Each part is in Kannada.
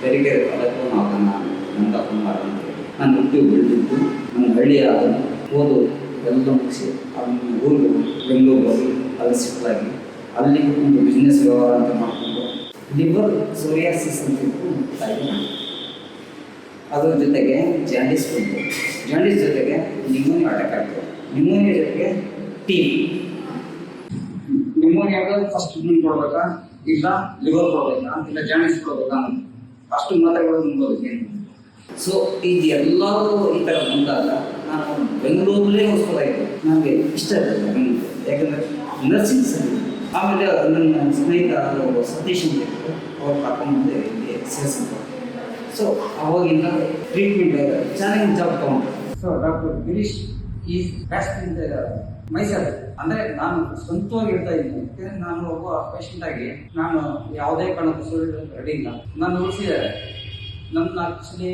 ತೆರಿಗೆ ತಾಲೂಕು ನಾವು ನಂದ ನನ್ನ ಅಂತ ಹೇಳಿ. ನಾನು ಹುಟ್ಟಿ ಬೆಳೆದಿದ್ದು ನನ್ನ ಹಳ್ಳಿ ಅದನ್ನು ಓದು, ಎಲ್ಲ ಮುಗಿಸಿ ಅಲ್ಲಿ ಊರು ಬೆಂಗಳೂರು ಹೋಗಿ ಅಲ್ಲಿ ಸೆಟ್ಲ್ ಆಗಿ, ಅಲ್ಲಿ ಒಂದು ಬಿಸ್ನೆಸ್ ವ್ಯವಹಾರ ಅಂತ ಮಾಡಿಕೊಂಡು ಲಿವರ್ ಸೋರಿಯಾಸಿಸ್ ಅಂತ ಅದ್ರ ಜೊತೆಗೆ ಜಾಂಡಿಸ್ ಬಂತು ಜಾಂಡಿಸ್ ಜೊತೆಗೆ ನಿಮೋನಿಯಾ ಅಟ್ಯಾಕ್ ಆಯಿತು. ನಿಮೋನಿಯಾ ಜೊತೆಗೆ ಟಿ ನಿಮೋನಿಯಾಗ ಫಸ್ಟ್ ಟ್ರೀಟ್ಮೆಂಟ್ ಕೊಡ್ಬೇಕಾ ಇಲ್ಲ ಲಿವರ್ ಕೊಡ್ಬೇಕಾ ಇಲ್ಲ ಜಾಯಿಂಟ್ಸ್ ಅಂತ. ಅಷ್ಟು ಮಾತ್ರೆಗಳು ನುಂಗೋದಕ್ಕೆ ಸೊ ಇದು ಎಲ್ಲರೂ ಈ ಥರ ಬಂದಾಗ ನಾನು ಬೆಂಗಳೂರಲ್ಲೇ ಹೊಸ್ಕೋದಾಗಿದೆ ನನಗೆ ಇಷ್ಟ ಇರಲಿಲ್ಲ ಬೆಂಗಳೂರು. ಯಾಕಂದರೆ ನರ್ಸಿಂಗ್ ಸರಿ. ಆಮೇಲೆ ನನ್ನ ಸ್ನೇಹಿತ ಸತೀಶ್ ಅಂತ ಅವ್ರು ಕರ್ಕೊಂಡ್ಬಂದೆ ಇಲ್ಲಿ ಸೇರಿಸಿದ್ರು. ಸೊ ಅವಾಗಿಂದ ಟ್ರೀಟ್ಮೆಂಟ್ ಚೆನ್ನಾಗಿ ಜಾಬ್ ತಗೊಂಡು so doctor Girish is best in Mysuru ಅಂದ್ರೆ ನಾನು ಸ್ವಂತವಾಗಿ ಹೇಳ್ತಾ ಇದ್ದೀನಿ. ನಾನು ಒಬ್ಬ ಪೇಷಂಟ್ ಆಗಿ ನಾನು ಯಾವುದೇ ಕಾರಣಕ್ಕೂ ರೆಡಿ ಇಲ್ಲ. ನಾನು ಉಳಿಸಿದ್ದಾರೆ ನನ್ನ ಆಕ್ಚುಲಿ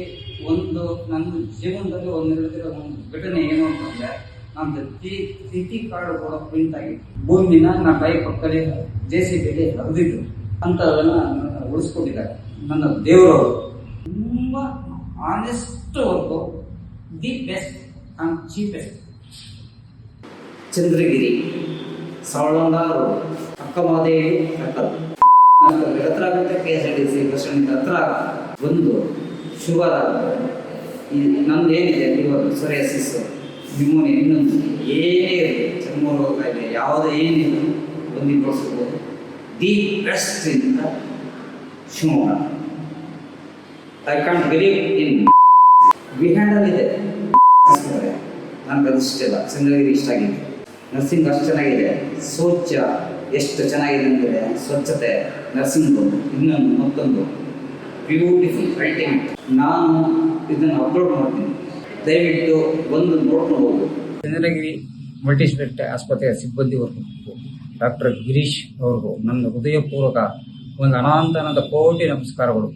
ಒಂದು ನನ್ನ ಜೀವನದಲ್ಲಿ ಒಂದು ನಡೆದಿರೋ ಒಂದು ಘಟನೆ ಏನು ಅಂತಂದ್ರೆ, ನಾನು ತಿ ಟಿ ಕಾರ್ಡ್ ಕೂಡ ಪ್ರಿಂಟ್ ಆಗಿ ಭೂಮಿನ ನನ್ನ ಬೈ ಪಕ್ಕದಲ್ಲಿ ಜೆ ಸಿ ಬಿಲಿ ಹರಿದಿದ್ದು ಅಂಥದನ್ನು ಉಳಿಸ್ಕೊಂಡಿದ್ದಾರೆ. ನನ್ನ ದೇವರವರು. ತುಂಬ honest work the best and cheapest Chandragiri ಸಾವಿರದ ಅಕ್ಕಮಾದೇವಿ ಕಟ್ಟಲು ಹತ್ರ ಆಗುತ್ತೆ K S R T C bus stand ಹತ್ರ ಬಂದು ಶುಗರ್ ನಂದು ಏನಿದೆ ಲಿವರ್ ಸೊರಿಯಾಸಿಸ್ ನ್ಯೂಮೋನಿಯಾ ಇನ್ನೊಂದು ಏನೇ ಇರಲಿ, ಚರ್ಮರೋಗ ಕಾಯಿಲೆ, ಯಾವುದೇ ಏನಿಲ್ಲ, ಬಂದು ಬಳಸ್ಬೋದು. ದಿ ಬೆಸ್ಟ್ ಇಂದ Shivamogga. I can't believe in ಬಿಹ್ಯಾಂಡಲ್ಲಿದೆ ನನಗೆ ಅದು ಇಷ್ಟ ಇಲ್ಲ. ಚಂದ್ರಗಿರಿ ಇಷ್ಟ ಆಗಿದೆ ನರ್ಸಿಂಗ್ ಅಷ್ಟು ಚೆನ್ನಾಗಿದೆ. ಸ್ವಚ್ಛ ಎಷ್ಟು ಚೆನ್ನಾಗಿದೆ ಅಂದರೆ ಸ್ವಚ್ಛತೆ ನರ್ಸಿಂಗ್ ಇನ್ನೊಂದು, ಮತ್ತೊಂದು. ಬ್ಯೂಟಿಫುಲ್ ಅಲ್ಟಿಮೇಟ್ ನಾನು ಇದನ್ನು ಅಪ್ಲೋಡ್ ಮಾಡ್ತೀನಿ. ದಯವಿಟ್ಟು ಬಂದು ನೋಡ್ಕೊಂಡು ಹೋಗು ಚಂದ್ರಗಿರಿ ಮಲ್ಟಿ ಸ್ಪೆಷಾಲಿಟಿ ಆಸ್ಪತ್ರೆಯ ವರ್ಗಕ್ಕೂ ಡಾಕ್ಟರ್ ಗಿರೀಶ್ ಅವ್ರಿಗೂ ನನ್ನ ಹೃದಯಪೂರ್ವಕ ಒಂದು ಅನಾಂತನದ ಅನಂತ ಕೋಟಿ ನಮಸ್ಕಾರಗಳು.